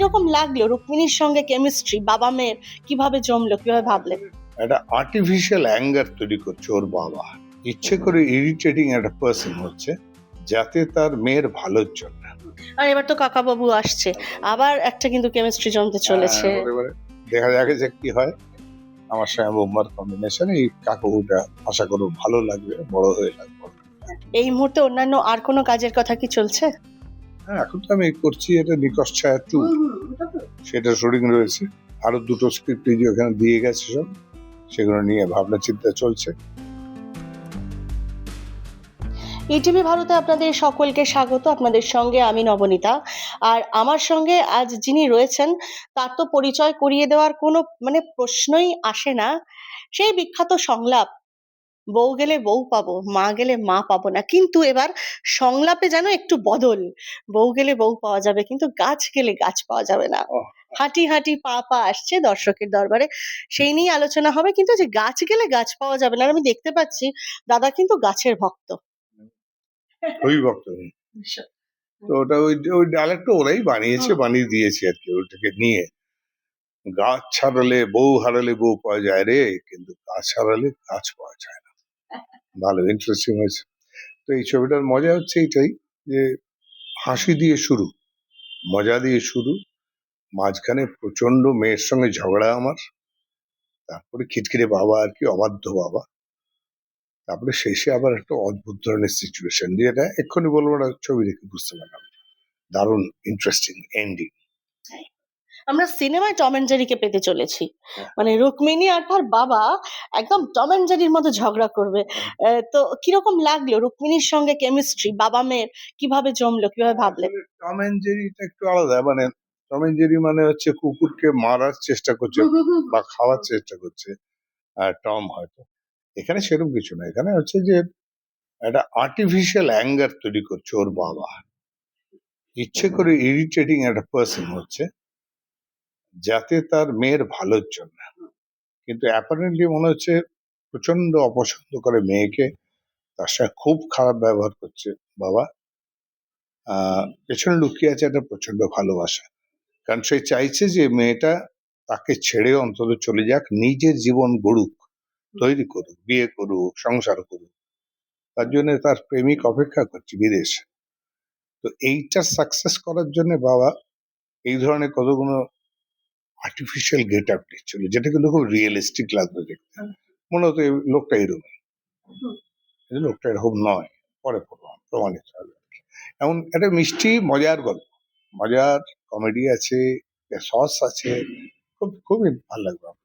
কীরকম লাগল রুক্মিণীর সঙ্গে কেমিস্ট্রি বাবা মেয়ের কীভাবে জমলো কীভাবে ভাবলেন? একটা আর্টিফিশিয়াল অ্যাঙ্গার তৈরি করছে ওর বাবা। ইচ্ছে করে ইরিটেটিং একটা পার্সন হচ্ছে যাতে তার মেয়ের ভালোর জন্য। আর এবার তো কাকাবাবু আসছে। আবার একটা কিন্তু কেমিস্ট্রি জমতে চলেছে। হ্যাঁ, দেখা যাবে যে কি হয়। আমার সঙ্গে বোম্বার কম্বিনেশন এই কাকুটা আশা করব ভালো লাগবে বড় হয়ে লাগবে। এই মুহূর্তে অন্যান্য আর কোনো কাজের কথা কি চলছে? হ্যাঁ এখন তো আমি করছি এটা নিকশ ছায়া টু সেটা শুটিং রয়েছে। আরও দুটো স্ক্রিপ্ট ওখানে দিয়ে গেছে সব সেগুলো নিয়ে ভাবনা চিন্তা চলছে। ইটিভি ভারতে আপনাদের সকলকে স্বাগত। আপনাদের সঙ্গে আমি নবনীতা। আর আমার সঙ্গে আজ যিনি রয়েছেন তার তো পরিচয় করিয়ে দেওয়ার কোনো মানে প্রশ্নই আসে না। সেই বিখ্যাত সংলাপ বউ গেলে বউ পাবো মা গেলে মা পাবো না। কিন্তু এবার সংলাপে যেন একটু বদল। বউ গেলে বউ পাওয়া যাবে কিন্তু গাছ গেলে গাছ পাওয়া যাবে না। হাঁটি হাঁটি পা পা আসছে দর্শকের দরবারে। সেই নিয়ে আলোচনা হবে কিন্তু যে গাছ গেলে গাছ পাওয়া যাবে না আমি দেখতে পাচ্ছি দাদা কিন্তু গাছের ভক্ত। ওই বক্তব্য তো ওটা ওই ওই ডায়ালেক্টটা ওরাই বানিয়েছে বানিয়ে দিয়েছে আর কি ওটাকে নিয়ে। গাছ ছাড়ালে বউ হারালে বউ পাওয়া যায় রে কিন্তু গাছ হারালে গাছ পাওয়া যায় না। ভালো ইন্টারেস্টিং হয়েছে। তো এই ছবিটার মজা হচ্ছে এইটাই যে হাসি দিয়ে শুরু, মজা দিয়ে শুরু। মাঝখানে প্রচণ্ড মেয়ের সঙ্গে ঝগড়া আমার, তারপরে খিটখিটে বাবা আর কি, অবাধ্য বাবা। তারপরে শেষে আবার একটা অদ্ভুত ধরনের সিচুয়েশন যেটা এক্ষুনি বলব না, ছবি দেখে বুঝতে পারলাম। দারুণ ইন্টারেস্টিং এন্ডিং আমরা সিনেমায় টম অ্যান্ড জেরিকে পেতে চলেছি। হ্যাঁ। মানে রুক্মিণী আর তার বাবা একদম টম অ্যান্ড জেরির মতো ঝগড়া করবে। তো কীরকম লাগল রুক্মিণীর সঙ্গে কেমিস্ট্রি বাবা মেয়ের কীভাবে জমলো কীভাবে ভাবলে? টম এন্ড জেরিটা একটু আলাদা মানে টম এন্ড জেরি মানে হচ্ছে কুকুরকে মারার চেষ্টা করছে বা খাওয়ার চেষ্টা করছে আর টম হয়তো। এখানে সেরকম কিছু না এখানে হচ্ছে যে একটা আর্টিফিশিয়াল অ্যাঙ্গার তৈরি করছে ওর বাবা। ইচ্ছে করে ইরিটেটিং একটা পার্সন হচ্ছে। যাতে তার মেয়ের ভালোর জন্য। কিন্তু অ্যাপারেন্টলি মনে হচ্ছে প্রচণ্ড অপছন্দ করে মেয়েকে। তার সাথে খুব খারাপ ব্যবহার করছে বাবা। পেছনে লুকিয়ে আছে একটা প্রচণ্ড ভালোবাসা। কারণ সে চাইছে যে মেয়েটা তাকে ছেড়ে অন্তত চলে যাক, নিজের জীবন গড়ুক, তৈরি করুক, বিয়ে করুক, সংসার করুক। তার জন্য তার প্রেমিক অপেক্ষা করছে বিদেশে। তো এইটা সাকসেস করার জন্য বাবা এই ধরনের কতগুলো আর্টিফিশিয়াল গেট আপ নিচ্ছিল যেটা কিন্তু খুব রিয়েলিস্টিক লাগবে দেখতে। মনে হতো লোকটা এরকম লোকটা এরকম নয় পরে পড়লাম প্রমাণিত হবে। এমন একটা মিষ্টি মজার গল্প। মজার কমেডি আছে সস আছে খুব খুবই ভালো লাগবে।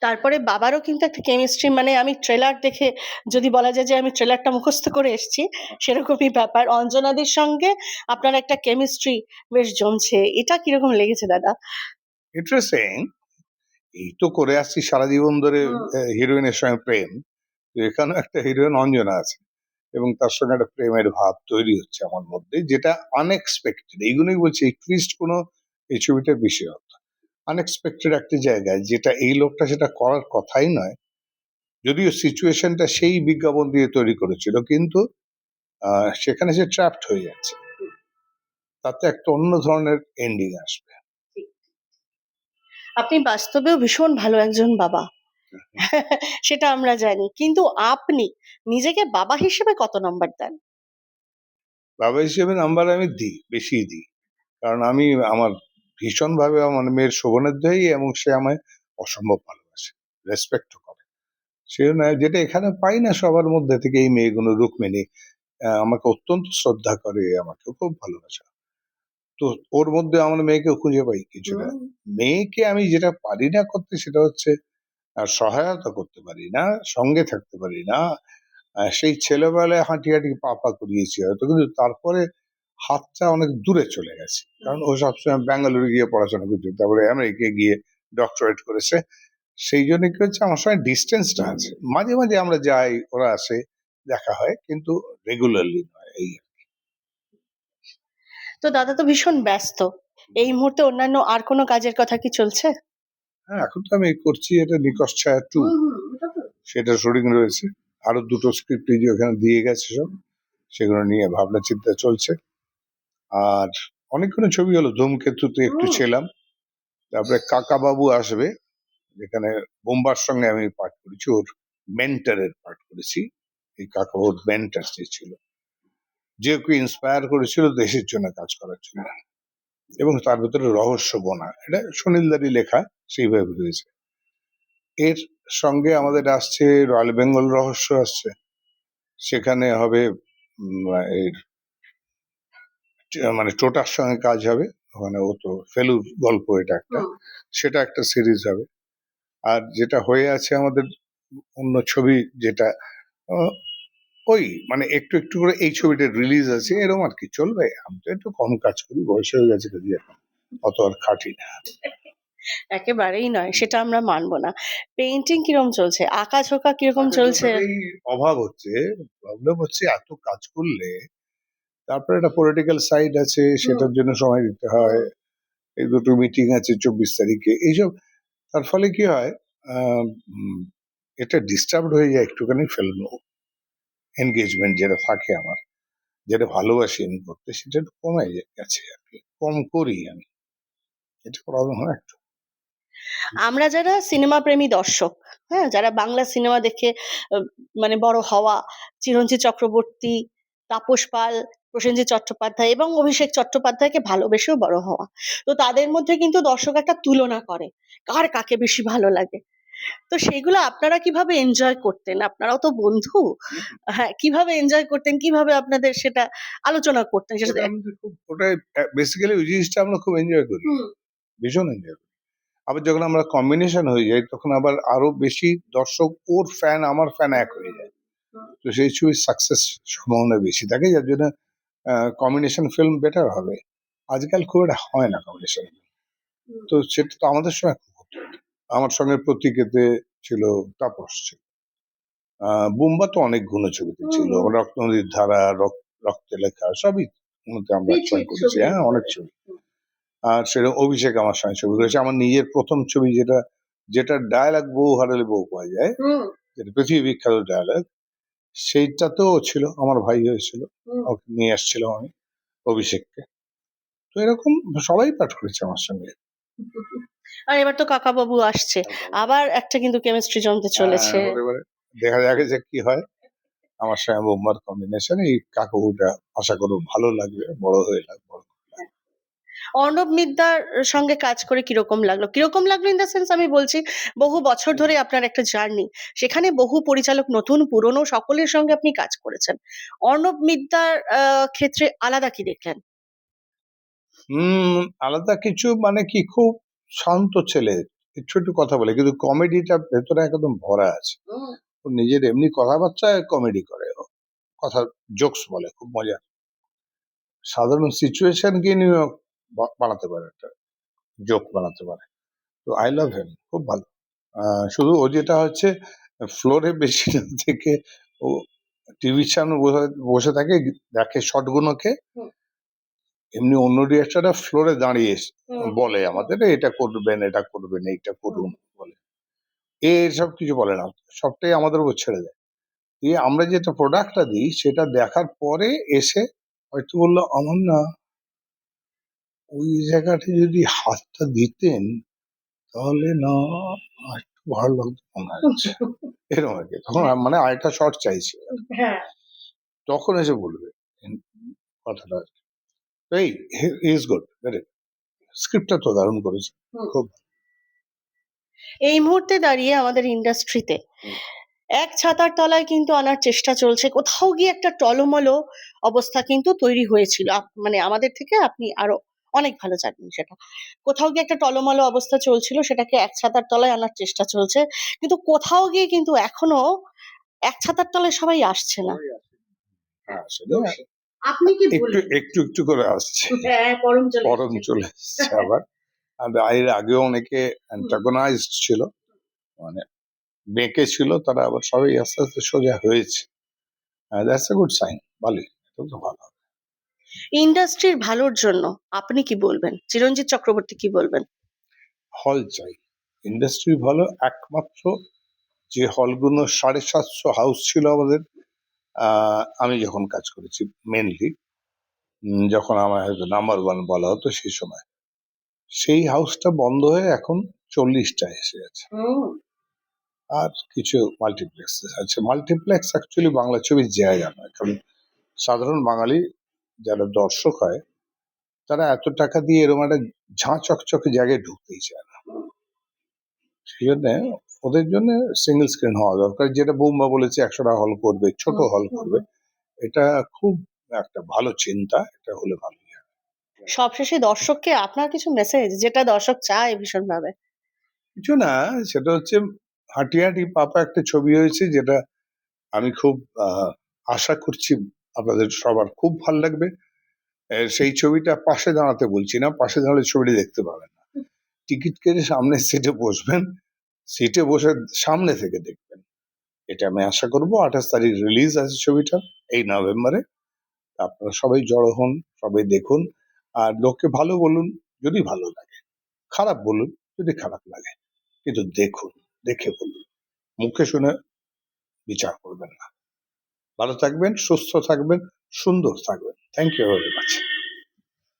তারপরে বাবারও কিন্তু একটা কেমিস্ট্রি মানে আমি ট্রেলার দেখে যদি বলা যায় যে আমি ট্রেলারটা মুখস্থ করে এসেছি সেরকমই ব্যাপার। অঞ্জনাদির সঙ্গে আপনার একটা কেমিস্ট্রি বেশ জমছে। এটা কীরকম লেগেছে দাদা? ইন্টারেস্টিং এই তো করে আসছি সারা জীবন ধরে হিরোইনের সঙ্গে প্রেম। তো এখানেও একটা হিরোইন অঞ্জনা আছে। এবং তার সঙ্গে একটা প্রেমের ভাব তৈরি হচ্ছে আমার মধ্যে যেটা আনএক্সপেক্টেড এইগুলোই বলছি এই টুইস্ট কোনো এই ছবিটার বিশেষত্ব আনএক্সপেক্টেড একটা জায়গায় যেটা এই লোকটা সেটা করার কথাই নয়। যদিও সিচুয়েশনটা সেই বিজ্ঞাপন দিয়ে তৈরি করেছিল কিন্তু সেখানে সে ট্র্যাপড হয়ে যাচ্ছে। তাতে একটা অন্য ধরনের এন্ডিং আসবে। আপনি বাস্তবেও ভীষণ ভালো একজন বাবা। সেটা আমরা জানি। কিন্তু আপনি নিজেকে বাবা হিসেবে কত নম্বর দেন? বাবা হিসেবে নাম্বার আমি দিই বেশি দিই। কারণ আমি আমার ভীষণভাবে আমার মেয়ের শোভনের দেই এবং সে আমায় অসম্ভব ভালোবাসে রেসপেক্ট করে। সে না যেটা এখানে পাই না সবার মধ্যে থেকে এই মেয়েগুলো রুক্মিণী আমাকে অত্যন্ত শ্রদ্ধা করে আমাকে খুব ভালোবাসে। তো ওর মধ্যে আমার মেয়েকে খুঁজে পাই কিছু কিছুটা মেয়েকে আমি যেটা পারি না করতে সেটা হচ্ছে সহায়তা করতে পারি না সঙ্গে থাকতে পারি না। সেই ছেলেবেলায় হাঁটি হাঁটি পা পা করিয়েছি হয়তো কিন্তু তারপরে হাতটা অনেক দূরে চলে গেছে। কারণ ও সবসময় ব্যাঙ্গালুরু গিয়ে পড়াশোনা করছে তারপরে আমেরিকায় গিয়ে ডক্টরেট করেছে। সেই জন্য কি হচ্ছে আমার সঙ্গে ডিস্টেন্সটা আছে। মাঝে মাঝে আমরা যাই ওরা আসে দেখা হয় কিন্তু রেগুলারলি নয় এই তো দাদা তো ভীষণ ব্যস্ত। এই মুহূর্তে অন্যান্য আর কোনো কাজের কথা কি চলছে? হ্যাঁ এখন তো আমি করছি এটা নিকশ ছায়া টু সেটা শুটিং রয়েছে। আরও দুটো স্ক্রিপ্ট ওখানে দিয়ে গেছে সব সেগুলো নিয়ে ভাবনা চিন্তা চলছে। আর অনেকগুলো ছবি হলো ধূমকেতুতে একটু ছিলাম। তারপরে কাকা বাবু আসবে যেখানে বোম্বার সঙ্গে আমি পাঠ করেছি ওর মেন্টারের পাঠ করেছি। এই কাকা বাবুর মেন্টার যে ছিল। যে ওকে ইন্সপায়ার করেছিল দেশের জন্য কাজ করার জন্য। এবং তার ভিতরে রহস্য বোনা। এটা সুনীলদারি লেখা সেইভাবে রয়েছে এর সঙ্গে আমাদের আসছে রয়্যাল বেঙ্গল রহস্য আসছে। সেখানে হবে এর মানে টোটার সঙ্গে কাজ হবে। মানে ও তো ফেলুর গল্প এটা একটা। সেটা একটা সিরিজ হবে। আর যেটা হয়ে আছে আমাদের অন্য ছবি যেটা ওই মানে একটু একটু করে এই ছবিটা রিলিজ আছে এরকম আর কি। চলবে। আমি তো একটু কম কাজ করি বয়স হয়ে গেছে কাজে এখন অত আর খাটি না। একেবারেই নয় সেটা আমরা মানবো না। পেইন্টিং কীরকম চলছে? আঁকা ঝোঁকা কীরকম চলছে? অভাব হচ্ছে। প্রবলেম হচ্ছে এত কাজ করলে তারপরে একটা পলিটিক্যাল সাইড আছে সেটার জন্য সময় দিতে হয়। এই দুটো মিটিং আছে চব্বিশ তারিখে। এইসব তার ফলে কি হয় এটা ডিস্টার্ব হয়ে যায় একটুখানি ফেলনো এনগেজমেন্ট যেটা থাকে আমার যেটা ভালোবাসি আমি করতে সেটা একটু কমে গেছে আর কি কম করি আমি। এটা প্রবলেম হয় একটু। আমরা যারা সিনেমা প্রেমী দর্শক হ্যাঁ যারা বাংলা সিনেমা দেখে মানে বড় হওয়া চিরঞ্জিত চক্রবর্তী তাপস পাল প্রসেনজিৎ চট্টোপাধ্যায় এবং অভিষেক চট্টোপাধ্যায়কে ভালোবেসেও বড় হওয়া। তো তাদের মধ্যে কিন্তু দর্শক একটা তুলনা করে কার কাকে বেশি ভালো লাগে? তো সেগুলো আপনারা কীভাবে এনজয় করতেন? আপনারাও তো বন্ধু। হ্যাঁ কীভাবে এনজয় করতেন? কীভাবে আপনাদের সেটা আলোচনা করতেন? সেটা ওটা বেসিক্যালি ওই জিনিসটা আমরা খুব এনজয় করি। ভীষণ এনজয় করি। আবার যখন আমরা কম্বিনেশন হয়ে যাই তখন আবার আরও বেশি দর্শক ওর ফ্যান আমার ফ্যান এক হয়ে যায়। তো সেই ছবির সাকসেস সম্ভাবনা বেশি থাকে যার জন্য কম্বিনেশন ফিল্ম বেটার হবে। আজকাল খুব একটা হয় না কম্বিনেশন তো সেটা তো আমাদের সময় হতো। আমার সঙ্গে প্রতীকেতে ছিল তাপস ছিল। বুম্বা তো অনেক গুণ ছবিতে ছিল। রক্ত নদীর ধারা রক- রক্তে লেখা সবই আমরা করেছি। হ্যাঁ অনেক ছবি। আর সেরকম অভিষেক আমার সঙ্গে ছবি করেছে। আমার নিজের প্রথম ছবি যেটা যেটা ডায়ালগ বউ হারালে বউ পাওয়া যায় যেটা পৃথিবী বিখ্যাত ডায়ালগ সেইটাতেও ছিল আমার ভাই হয়েছিল ওকে নিয়ে আসছিলাম আমি অভিষেককে। তো এরকম সবাই পাঠ করেছে আমার সঙ্গে। আর এবার তো কাকাবাবু আসছে। আবার একটা কিন্তু কেমিস্ট্রি জমতে চলেছে। হ্যাঁ, দেখা যাক যে কি হয়। আমার সঙ্গে বোম্বার কম্বিনেশন এই কাকুটা আশা করব ভালো লাগবে বড় হয়ে লাগবে অর্ণব মিদ্যার সঙ্গে কাজ করে কীরকম লাগল? কীরকম লাগল ইন দ্য সেন্স আমি বলছি বহু বছর ধরে আপনার একটা জার্নি সেখানে বহু পরিচালক নতুন পুরনো সকলের সঙ্গে আপনি কাজ করেছেন। অর্ণব মিদ্যার ক্ষেত্রে আলাদা কি দেখলেন? হম আলাদা কিছু মানে কি খুব শান্ত ছেলে একটু একটু কথা বলে কিন্তু কমেডিটা ভেতরে একদম ভরা আছে। ও নিজের এমনি কথাবার্তা কমেডি করে ও কথা জোকস বলে খুব মজা সাধারণ সিচুয়েশন সিচুয়েশনকে নিয়ে বানাতে পারে একটা জোক বানাতে পারে। তো আই লাভ হেম খুব ভালো। শুধু ও যেটা হচ্ছে ফ্লোরে বেশি থেকে ও টিভির সামনে বসে বসে থাকে দেখে শটগুলোকে এমনি অন্য ডিরেক্টররা ফ্লোরে দাঁড়িয়ে বলে আমাদের এটা করবেন এটা করবেন এইটা করুন বলে। এসব কিছু বলে না সবটাই আমাদের উপর ছেড়ে দেয়। দিয়ে আমরা যেটা প্রোডাক্টটা দিই সেটা দেখার পরে এসে হয়তো বলল আমার না ওই জায়গাটা যদি হাতটা দিতেন তাহলে না একটু ভালো লাগতো মনে হচ্ছে এরকম আর কি। তখন মানে আরেকটা শর্ট চাইছে। হ্যাঁ। তখন এসে বলবে কথাটা আর কি। এই ইজ গুড ভেরি স্ক্রিপ্টটা তো দারুণ করেছে। খুব এই মুহূর্তে দাঁড়িয়ে আমাদের ইন্ডাস্ট্রিতে এক ছাতার তলায় কিন্তু আনার চেষ্টা চলছে। কোথাও গিয়ে একটা টলমলো অবস্থা কিন্তু তৈরি হয়েছিল। মানে আমাদের থেকে আপনি আরও অনেক ভালো জানেন সেটা। কোথাও গিয়ে একটা টলমলো অবস্থা চলছিল সেটাকে এক ছাতার তলায় আনার চেষ্টা চলছে কিন্তু কোথাও গিয়ে কিন্তু এখনও এক ছাতার তলায় সবাই আসছে না। হ্যাঁ আপনি কি একটু একটু একটু করে আসছে। হ্যাঁ পরম চলে গরম চলে এসছে আবার। আর এর আগেও অনেকে অ্যান্টাগোনাইজড ছিল। মানে বেঁকে ছিল তারা আবার সবাই আস্তে আস্তে সোজা হয়েছে। দ্যাটস এ গুড সাইন ভালোই এটা তো ভালো। ইন্ডাস্ট্রির ভালোর জন্য আপনি কি বলবেন? চিরঞ্জিত চক্রবর্তী কি বলবেন? হল চাই। ইন্ডাস্ট্রি ভালো একমাত্র যে হলগুলো সাড়ে সাতশো হাউস ছিল আমাদের আমি যখন কাজ করেছি মেনলি যখন আমার হয়তো নাম্বার ওয়ান বলা হতো সেই সময়। সেই হাউসটা বন্ধ হয়ে এখন চল্লিশটা এসে গেছে। আর কিছু মাল্টিপ্লেক্স আছে। মাল্টিপ্লেক্স অ্যাকচুয়ালি বাংলা ছবির জায়গা নয় কারণ সাধারণ বাঙালি যারা দর্শক হয় তারা এত টাকা দিয়ে এরকম একটা ঝাঁ চকচকে জায়গায় ঢুকতেই চায় না। সেই জন্যে ওদের জন্য সিঙ্গেল স্ক্রিন হওয়া দরকার। যেটা বৌমা বলেছে একশোটা হল করবে ছোট হল করবে। এটা খুব একটা ভালো চিন্তা এটা হলে ভালো সবশেষে দর্শককে আপনার কিছু মেসেজ যেটা দর্শক চায় ভীষণভাবে? কিছু না সেটা হচ্ছে হাঁটি হাঁটি পাপা একটা ছবি হয়েছে যেটা আমি খুব আশা করছি আপনাদের সবার খুব ভালো লাগবে। সেই ছবিটা পাশে দাঁড়াতে বলছি না, পাশে দাঁড়ালে ছবিটি দেখতে পাবেন না। টিকিট কেটে সামনে সিটে বসবেন, সিটে বসে সামনে থেকে দেখবেন। এটা আমি আশা করব আঠাশ তারিখ রিলিজ আছে ছবিটা, এই নভেম্বরে। আপনারা সবাই জড়ো হন, সবাই দেখুন। আর লোককে ভালো বলুন, যদি ভালো লাগে। খারাপ বলুন, যদি খারাপ লাগে। কিন্তু দেখুন, দেখে বলুন। মুখে শুনে বিচার করবেন না। ভালো থাকবেন, সুস্থ থাকবেন, সুন্দর থাকবেন। Thank you very much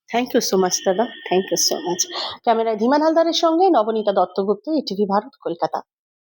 thank you so much দাদা। থ্যাংক ইউ সো মাচ ক্যামেরায় ধীমান হালদারের সঙ্গে নবনীতা দত্তগুপ্ত ইটিভি ভারত, কলকাতা।